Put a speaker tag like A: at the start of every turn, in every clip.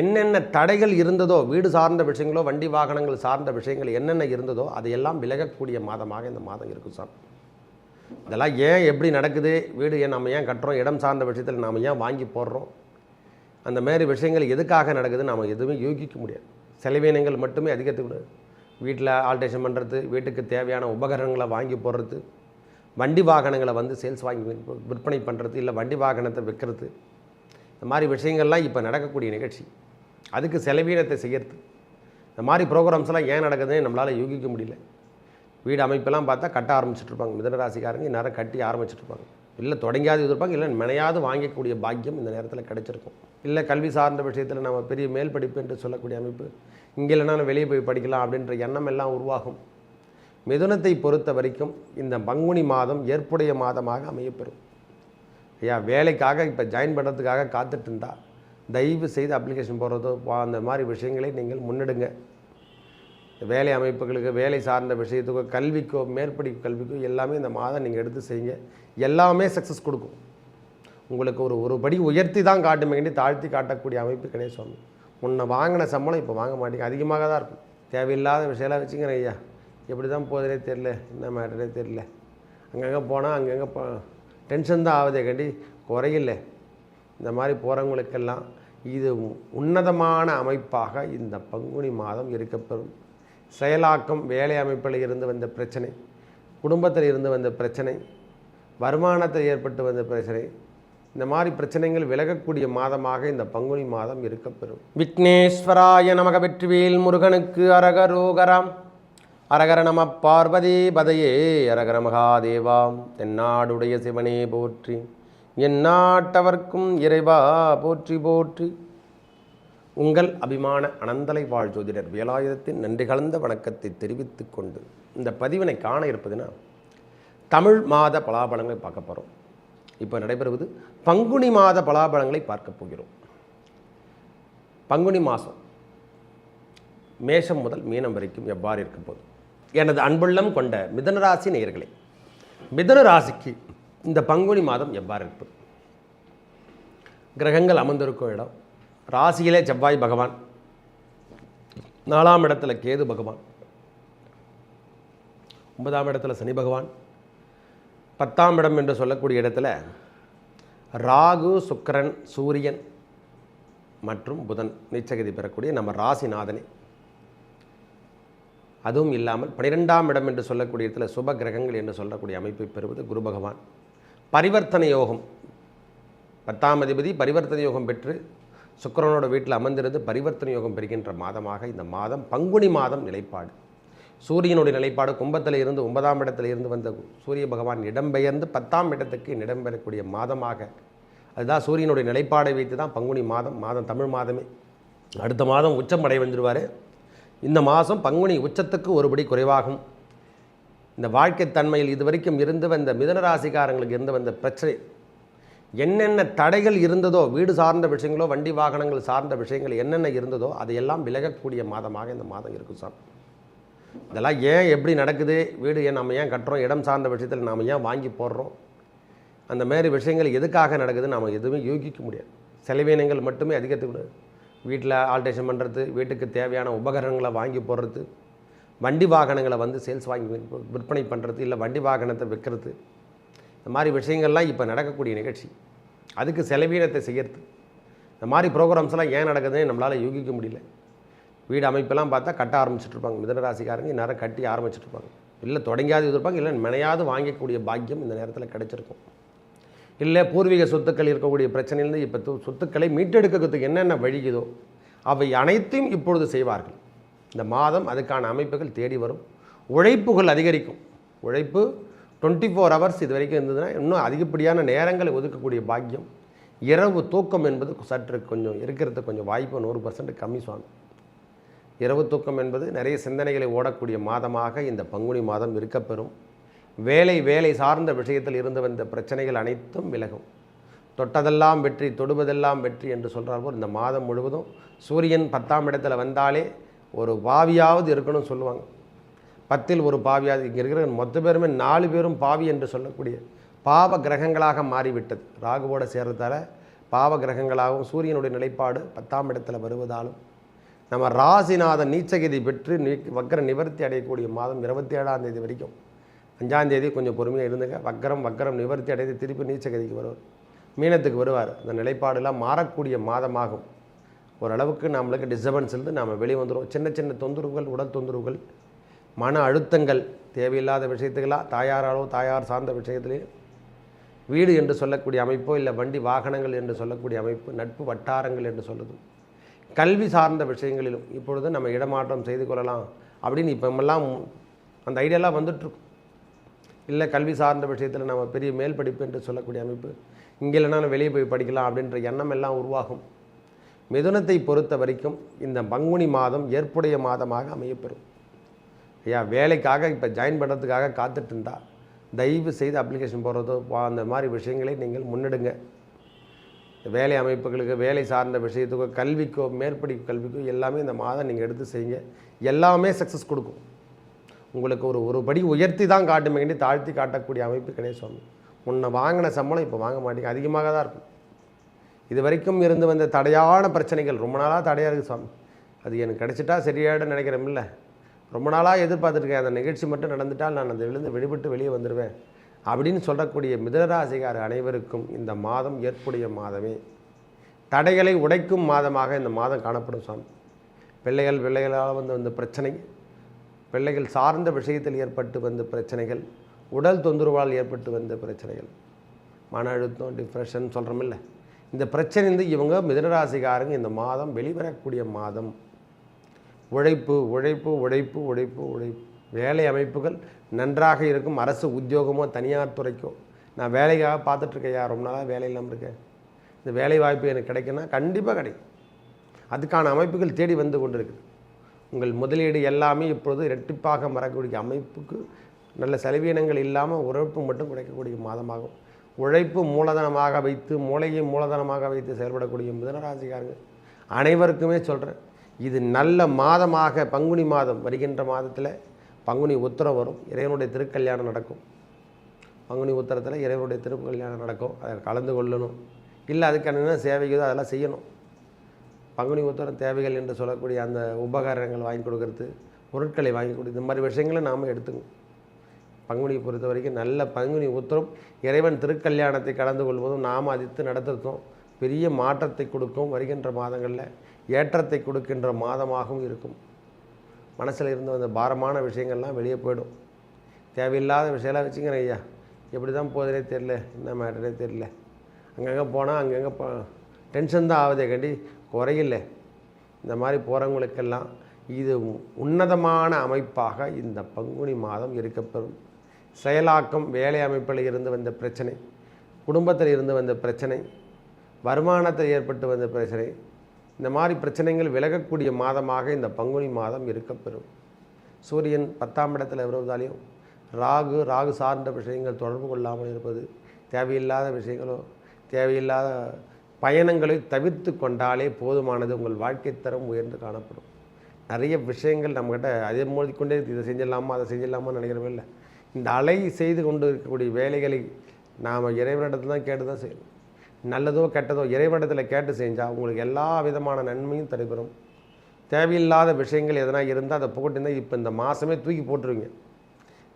A: என்னென்ன தடைகள் இருந்ததோ வீடு சார்ந்த விஷயங்களோ வண்டி வாகனங்கள் சார்ந்த விஷயங்கள் என்னென்ன இருந்ததோ அதையெல்லாம் விலகக்கூடிய மாதமாக இந்த மாதம் இருக்கும் சார். இதெல்லாம் ஏன் எப்படி நடக்குது? வீடு ஏன் நம்ம ஏன் கட்டுறோம்? இடம் சார்ந்த விஷயத்தில் நாம் ஏன் வாங்கி போடுறோம்? அந்த மாதிரி விஷயங்கள் எதுக்காக நடக்குது நாம் எதுவுமே யூகிக்க முடியாது. செலவினங்கள் மட்டுமே அதிகத்துக்கு வீட்டில் ஆல்ட்ரேஷன் பண்ணுறது வீட்டுக்கு தேவையான உபகரணங்களை வாங்கி போடுறது வண்டி வாகனங்களை வந்து சேல்ஸ் வாங்கி விற்பனை பண்ணுறது இல்லை வண்டி வாகனத்தை விற்கிறது. இந்த மாதிரி விஷயங்கள்லாம் இப்போ நடக்கக்கூடிய நிகழ்ச்சி. அதுக்கு செலவீனத்தை செய்கிறது இந்த மாதிரி ப்ரோக்ராம்ஸ்லாம் ஏன் நடக்குதுன்னு நம்மளால் யூகிக்க முடியல. வீடு அமைப்பெல்லாம் பார்த்தா கட்ட ஆரம்பிச்சிட்ருப்பாங்க. மிதனராசிக்காரங்க இந்நேரம் கட்டி ஆரம்பிச்சிட்ருப்பாங்க. இல்லை தொடங்கியாவது இருப்பாங்க இல்லை நினையாது வாங்கக்கூடிய பாக்கியம் இந்த நேரத்தில் கிடச்சிருக்கும். இல்லை கல்வி சார்ந்த விஷயத்தில் நம்ம பெரிய மேல் படிப்பு என்று சொல்லக்கூடிய அமைப்பு இங்கே இல்லைனா வெளியே போய் படிக்கலாம் அப்படின்ற எண்ணம் எல்லாம் உருவாகும். மிதுனத்தை பொறுத்த வரைக்கும் இந்த பங்குனி மாதம் ஏற்புடைய மாதமாக அமையப்பெறும். ஐயா வேலைக்காக இப்போ ஜாயின் பண்ணுறதுக்காக காத்துட்டு இருந்தா தயவு செய்து அப்ளிகேஷன் போடுறதோ அந்த மாதிரி விஷயங்களை நீங்கள் முன்னெடுங்க. வேலை அமைப்புகளுக்கு வேலை சார்ந்த விஷயத்துக்கோ கல்விக்கோ மேற்படிப்பு கல்விக்கோ எல்லாமே இந்த மாதம் நீங்கள் எடுத்து செய்யுங்க. எல்லாமே சக்ஸஸ் கொடுக்கும். உங்களுக்கு ஒரு ஒரு படி உயர்த்தி தான் காட்டுமேண்டி தாழ்த்தி காட்டக்கூடிய அமைப்பு கிடையாது சுவாமி. முன்ன வாங்கின சம்பளம் இப்போ வாங்க மாட்டேங்க. அதிகமாக தான் இருக்கும். தேவையில்லாத விஷயம்லாம் வச்சுக்கிறேன் ஐயா. எப்படி தான் போகுதுனே தெரில என்ன மேட்டரே தெரில அங்கங்கே போனால் அங்கங்கே போ டென்ஷன் தான் ஆகுதே கண்டி. குறையில்லை. இந்த மாதிரி போகிறவங்களுக்கெல்லாம் இது உன்னதமான அமைப்பாக இந்த பங்குனி மாதம் இருக்கப்பெறும். செயலாக்கம் வேலை அமைப்பில் இருந்து வந்த பிரச்சனை குடும்பத்தில் இருந்து வந்த பிரச்சனை வருமானத்தில் ஏற்பட்டு வந்த பிரச்சனை இந்த மாதிரி பிரச்சனைகள் விலகக்கூடிய மாதமாக இந்த பங்குனி மாதம் இருக்கப்பெறும். விக்னேஸ்வராய நமக வெற்றிவேல் முருகனுக்கு அரகரோகராம். அரகர நம பார்வதி பதையே அரகர மகாதேவாம். தென்னாடுடைய சிவனே போற்றி. என் நாட்டவர்க்கும் இறைவா போற்றி போற்றி. உங்கள் அபிமான அனந்தலை வாழ் ஜோதிடர் வேலாயுதத்தின் நன்றி கலந்த வணக்கத்தை தெரிவித்து கொண்டு இந்த பதிவினை காண இருப்பதுன்னா தமிழ் மாத பலாபலங்களை பார்க்க போகிறோம் இப்போ நடைபெறுவது பங்குனி மாத பலாபலங்களை பார்க்க போகிறோம். பங்குனி மாதம் மேஷம் முதல் மீனம் வரைக்கும் எவ்வாறு இருக்க எனது அன்புள்ளம் கொண்ட மிதனராசி நேயர்களே மிதன ராசிக்கு இந்த பங்குனி மாதம் எவ்வாறு இருப்பு. கிரகங்கள் அமர்ந்திருக்கும் இடம். ராசியிலே செவ்வாய் பகவான். நாலாம் இடத்துல கேது பகவான். ஒன்பதாம் இடத்துல சனி பகவான். பத்தாம் இடம் என்று சொல்லக்கூடிய இடத்துல ராகு சுக்கிரன் சூரியன் மற்றும் புதன் நீச்சகதி பெறக்கூடிய நம்ம ராசிநாதனே அதுவும் இல்லாமல் பனிரெண்டாம் இடம் என்று சொல்லக்கூடிய இடத்துல சுப கிரகங்கள் என்று சொல்லக்கூடிய அமைப்பை பெறுவது குரு பகவான். பரிவர்த்தனை யோகம். பத்தாம் அதிபதி பரிவர்த்தனை யோகம் பெற்று சுக்கரனோட வீட்டில் அமர்ந்திருந்து பரிவர்த்தனை யோகம் பெறுகின்ற மாதமாக இந்த மாதம் பங்குனி மாதம் நிலைப்பாடு. சூரியனுடைய நிலைப்பாடு கும்பத்தில் இருந்து ஒன்பதாம் இடத்துல இருந்து வந்த சூரிய பகவான் இடம்பெயர்ந்து பத்தாம் இடத்துக்கு இடம்பெறக்கூடிய மாதமாக. அதுதான் சூரியனுடைய நிலைப்பாடை வைத்து தான் பங்குனி மாதம் மாதம் தமிழ் மாதமே. அடுத்த மாதம் உச்சம் அடை வந்துடுவார் இந்த மாதம் பங்குனி உச்சத்துக்கு ஒருபடி குறைவாகும். இந்த வாழ்க்கை தன்மையில் இதுவரைக்கும் இருந்து வந்த மிதனராசிக்காரங்களுக்கு இருந்து வந்த பிரச்சனை. என்னென்ன தடைகள் இருந்ததோ வீடு சார்ந்த விஷயங்களோ வண்டி வாகனங்கள் சார்ந்த விஷயங்கள் என்னென்ன இருந்ததோ அதையெல்லாம் விலகக்கூடிய மாதமாக இந்த மாதம் இருக்கும் சார். இதெல்லாம் ஏன் எப்படி நடக்குது? வீடு ஏன் நம்ம ஏன் கட்டுறோம்? இடம் சார்ந்த விஷயத்தில் நாம் ஏன் வாங்கி போடுறோம்? அந்த மாதிரி விஷயங்கள் எதுக்காக நடக்குது? நாம் எதுவுமே யூகிக்க முடியாது. செலவினங்கள் மட்டுமே அதிகத்துக்கு வீட்டில் ஆல்ட்ரேஷன் பண்ணுறது வீட்டுக்கு தேவையான உபகரணங்களை வாங்கி போடுறது வண்டி வாகனங்களை வந்து சேல்ஸ் வாங்கி விற்பனை பண்ணுறது இல்லை வண்டி வாகனத்தை விற்கிறது. இந்த மாதிரி விஷயங்கள்லாம் இப்போ நடக்கக்கூடிய நிகழ்ச்சி. அதுக்கு செலவீனத்தை செய்கிறது இந்த மாதிரி ப்ரோக்ராம்ஸ்லாம் ஏன் நடக்குதுன்னு நம்மளால் யூகிக்க முடியல. வீடு அமைப்பெல்லாம் பார்த்தா கட்ட ஆரம்பிச்சிட்ருப்பாங்க மிதனராசிக்காரங்க இந்நேரம் கட்டி ஆரம்பிச்சிட்ருப்பாங்க இல்லை தொடங்கியாவது இருப்பாங்க இல்லை நினையாது வாங்கக்கூடிய பாக்கியம் இந்த நேரத்தில் கிடைச்சிருக்கும். இல்லை பூர்வீக சொத்துக்கள் இருக்கக்கூடிய பிரச்சனையிலேருந்து இப்போ சொத்துக்களை மீட்டெடுக்கிறதுக்கு என்னென்ன வழியுதோ அவை அனைத்தையும் இப்பொழுது செய்வார்கள். இந்த மாதம் அதுக்கான அமைப்புகள் தேடி வரும். உழைப்புகள் அதிகரிக்கும். உழைப்பு டுவெண்ட்டி ஃபோர் ஹவர்ஸ் இது வரைக்கும் இருந்ததுன்னா இன்னும் அதிகப்படியான நேரங்களை ஒதுக்கக்கூடிய பாக்கியம். இரவு தூக்கம் என்பது சற்று கொஞ்சம் இருக்கிறது கொஞ்சம் வாய்ப்பு நூறு பர்சன்ட் கம்மி சுவாமி. இரவு தூக்கம் என்பது நிறைய சிந்தனைகளை ஓடக்கூடிய மாதமாக இந்த பங்குனி மாதம் இருக்கப்பெறும். வேலை வேலை சார்ந்த விஷயத்தில் இருந்து வந்த பிரச்சனைகள் அனைத்தும் விலகும். தொட்டதெல்லாம் வெற்றி தொடுவதெல்லாம் வெற்றி என்று சொல்கிறார் போல் இந்த மாதம் முழுவதும் சூரியன் பத்தாம் இடத்துல வந்தாலே ஒரு பாவியாவது இருக்கணும்னு சொல்லுவாங்க. பத்தில் ஒரு பாவியாவது இங்கே இருக்கிற மொத்த பேருமே நாலு பேரும் பாவி என்று சொல்லக்கூடிய பாவ கிரகங்களாக மாறிவிட்டது. ராகுவோட சேர்றதால பாவ கிரகங்களாகவும் சூரியனுடைய நிலைப்பாடு பத்தாம் இடத்துல வருவதாலும் நம்ம ராசிநாதன் நீச்சகதி பெற்று நீ வக்கர நிவர்த்தி அடையக்கூடிய மாதம் இருபத்தி ஏழாம் தேதி வரைக்கும். அஞ்சாம் தேதி கொஞ்சம் பொறுமையாக இருந்துங்க. வக்கரம் வக்கரம் நிவர்த்தி அடைந்து திருப்பி நீச்சகதிக்கு வருவார். மீனத்துக்கு வருவார். அந்த நிலைப்பாடெல்லாம் மாறக்கூடிய மாதமாகும். ஓரளவுக்கு நம்மளுக்கு டிஸ்டர்பன்ஸ் இருந்து நாம் வெளியே வந்துடும் சின்ன சின்ன தொந்தரவுகள் உடல் தொந்தரவுகள் மன அழுத்தங்கள் தேவையில்லாத விஷயத்துக்கெல்லாம் தாயாராலோ தாயார் சார்ந்த விஷயத்துலேயும் வீடு என்று சொல்லக்கூடிய அமைப்போ இல்லை வண்டி வாகனங்கள் என்று சொல்லக்கூடிய அமைப்பு நட்பு வட்டாரங்கள் என்று சொல்லுது. கல்வி சார்ந்த விஷயங்களிலும் இப்பொழுது நம்ம இடமாற்றம் செய்து கொள்ளலாம் அப்படின்னு இப்போமெல்லாம் அந்த ஐடியாலாம் வந்துட்டுருக்கும் இல்லை கல்வி சார்ந்த விஷயத்தில் நம்ம பெரிய மேல் படிப்பு என்று சொல்லக்கூடிய அமைப்பு இங்கே இல்லைனா வெளியே போய் படிக்கலாம் அப்படின்ற எண்ணம் எல்லாம் உருவாகும். மிதுனத்தை பொறுத்த வரைக்கும் இந்த பங்குனி மாதம் ஏற்புடைய மாதமாக அமையப்பெறும். ஐயா வேலைக்காக இப்போ ஜாயின் பண்ணுறதுக்காக காத்துட்டு இருந்தா தயவு செய்து அப்ளிகேஷன் போடுறதோ அந்த மாதிரி விஷயங்களை நீங்கள் முன்னெடுங்க. வேலை அமைப்புகளுக்கு வேலை சார்ந்த விஷயத்துக்கோ கல்விக்கோ மேற்படிப்பு கல்விக்கோ எல்லாமே இந்த மாதம் நீங்கள் எடுத்து செய்யுங்க. எல்லாமே சக்ஸஸ் கொடுக்கும். உங்களுக்கு ஒரு ஒரு படி உயர்த்தி தான் காட்டுமே தாழ்த்தி காட்டக்கூடிய அமைப்பு கிடையாது சுவாமி. முன்ன வாங்கின சம்பளம் இப்போ வாங்க மாட்டேங்க. அதிகமாக தான் இருக்கும். இது வரைக்கும் இருந்து வந்த தடையான பிரச்சனைகள் ரொம்ப நாளாக தடையாக இருக்குது சுவாமி. அது எனக்கு கிடச்சிட்டா சரியாயிடும் நினைக்கிறேன்ல. ரொம்ப நாளாக எதிர்பார்த்துருக்கேன் அந்த நிகழ்ச்சி மட்டும் நடந்துட்டால் நான் அந்த விழுந்து வெளிப்பட்டு வெளியே வந்துடுவேன் அப்படின்னு சொல்லக்கூடிய மிதனராசிகார் அனைவருக்கும் இந்த மாதம் ஏற்புடைய மாதமே. தடைகளை உடைக்கும் மாதமாக இந்த மாதம் காணப்படும் சுவாமி. பிள்ளைகள் பிள்ளைகளால் வந்து வந்த பிரச்சனை பிள்ளைகள் சார்ந்த விஷயத்தில் ஏற்பட்டு வந்த பிரச்சனைகள் உடல் தொந்தரவால் ஏற்பட்டு வந்த பிரச்சனைகள். மன அழுத்தம் டிப்ரெஷன் சொல்கிறோமில்ல இந்த பிரச்சனை வந்து இவங்க மிதனராசிக்காரங்க இந்த மாதம் வெளிவரக்கூடிய மாதம். உழைப்பு உழைப்பு உழைப்பு உழைப்பு உழைப்பு. வேலை அமைப்புகள் நன்றாக இருக்கும். அரசு உத்தியோகமோ தனியார் துறைக்கோ. நான் வேலைக்காக பார்த்துட்ருக்கேன் ரொம்ப நாளாக வேலை இல்லாமல் இருக்கேன். இந்த வேலை வாய்ப்பு எனக்கு கிடைக்குன்னா கண்டிப்பாக கிடைக்கும். அதுக்கான அமைப்புகள் தேடி வந்து கொண்டிருக்குது. உங்கள் முதலீடு எல்லாமே இப்பொழுது இரட்டிப்பாக மறக்கக்கூடிய அமைப்புக்கு நல்ல செலவீனங்கள் இல்லாமல் உழைப்பு மட்டும் கிடைக்கக்கூடிய மாதமாகும். உழைப்பு மூலதனமாக வைத்து மூளையை மூலதனமாக வைத்து செயல்படக்கூடிய மிதனராசிக்காரங்க அனைவருக்குமே சொல்கிறேன் இது நல்ல மாதமாக பங்குனி மாதம் வருகின்ற மாதத்தில் பங்குனி உத்தரம் வரும் இறைவனுடைய திருக்கல்யாணம் நடக்கும். பங்குனி உத்தரத்தில் இறைவனுடைய திருக்கல்யாணம் நடக்கும் அதை கலந்து கொள்ளணும். இல்லை அதுக்கான என்ன சேவைகளோ அதெல்லாம் செய்யணும். பங்குனி உத்தரம் தேவைகள் என்று சொல்லக்கூடிய அந்த உபகரணங்கள் வாங்கி கொடுக்கறது பொருட்களை வாங்கி கொடுத்து இந்த மாதிரி விஷயங்களை நாம் எடுத்துக்கணும். பங்குனியை பொறுத்த வரைக்கும் நல்ல பங்குனி உத்தரம் இறைவன் திருக்கல்யாணத்தை கலந்து கொள்வதும் நாம் அதித்து நடத்துறதும் பெரிய மாற்றத்தை கொடுக்கும் வருகின்ற மாதங்களில் ஏற்றத்தை கொடுக்கின்ற மாதமாகவும் இருக்கும். மனசில் இருந்து வந்த பாரமான விஷயங்கள்லாம் வெளியே போயிடும். தேவையில்லாத விஷயம்லாம் வச்சுக்கிறேன் ஐயா. எப்படி தான் போகுதுனே தெரில என்ன மேட்டரே தெரில அங்கங்கே போனால் அங்கங்கே போ டென்ஷன் தான் ஆகுதே கண்டி. குறையில்லை. இந்த மாதிரி போகிறவங்களுக்கெல்லாம் இது உன்னதமான அமைப்பாக இந்த பங்குனி மாதம் இருக்கப்பெறும். செயலாக்கம் வேலை அமைப்பில் இருந்து வந்த பிரச்சனை குடும்பத்தில் இருந்து வந்த பிரச்சனை வருமானத்தில் ஏற்பட்டு வந்த பிரச்சனை இந்த மாதிரி பிரச்சனைகள் விலகக்கூடிய மாதமாக இந்த பங்குனி மாதம் இருக்கப்பெறும். சூரியன் பத்தாம் இடத்தில் வருவதாலையும் ராகு ராகு சார்ந்த விஷயங்கள் தொடர்பு கொள்ளாமல் இருப்பது தேவையில்லாத விஷயங்களோ தேவையில்லாத பயணங்களை தவிர்த்து கொண்டாலே போதுமானது உங்கள் வாழ்க்கை தரம் உயர்ந்து காணப்படும். நிறைய விஷயங்கள் நம்மக்கிட்ட அதே மோதிக்கொண்டே இதை செஞ்சிடலாமா அதை செஞ்சிடலாமா நினைக்கிறவே இல்லை. இந்த அலை செய்து கொண்டு இருக்கக்கூடிய வேலைகளை நாம் இறைவனிடத்தில் தான் கேட்டு தான் செய்யணும். நல்லதோ கெட்டதோ இறைவனிடத்தில் கேட்டு செஞ்சால் உங்களுக்கு எல்லா விதமான நன்மையும் தடைபெறும் தேவையில்லாத விஷயங்கள் எதனா இருந்தால் அதை போட்டுருந்தால் இப்போ இந்த மாதமே தூக்கி போட்டுருவீங்க.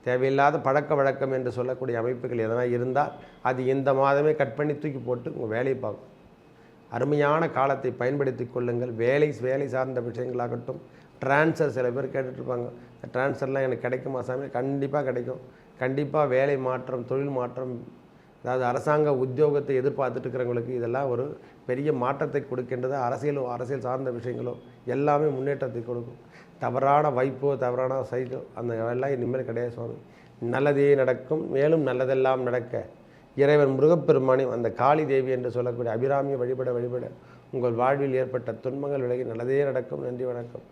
A: தேவையில்லாத பழக்க வழக்கம் என்று சொல்லக்கூடிய அமைப்புகள் எதனா இருந்தால் அது இந்த மாதமே கட் பண்ணி தூக்கி போட்டு உங்கள் வேலையை பார்க்கும். அருமையான காலத்தை பயன்படுத்தி கொள்ளுங்கள். வேலை வேலை சார்ந்த விஷயங்களாகட்டும் ட்ரான்ஸ்ஃபர் சில பேர் கேட்டுட்ருப்பாங்க. இந்த ட்ரான்ஸ்ஃபர்லாம் எனக்கு கிடைக்குமா சாமி? கண்டிப்பாக கிடைக்கும். கண்டிப்பாக வேலை மாற்றம் தொழில் மாற்றம் அதாவது அரசாங்க உத்தியோகத்தை எதிர்பார்த்துட்டு இருக்கிறவங்களுக்கு இதெல்லாம் ஒரு பெரிய மாற்றத்தை கொடுக்கின்றது அரசியலோ அரசியல் சார்ந்த விஷயங்களோ எல்லாமே முன்னேற்றத்தை கொடுக்கும். தவறான வாய்ப்போ தவறான சைட்டோ அந்த எல்லாம் இனிமேல் கிடையாது சுவாமி. நல்லதே நடக்கும். மேலும் நல்லதெல்லாம் நடக்க. இறைவன் முருகப்பெருமானையும் அந்த காளி தேவி என்று சொல்லக்கூடிய அபிராமியை வழிபட வழிபட உங்கள் வாழ்வில் ஏற்பட்ட துன்பங்கள் விலகி நல்லதே நடக்கும். நன்றி வணக்கம்.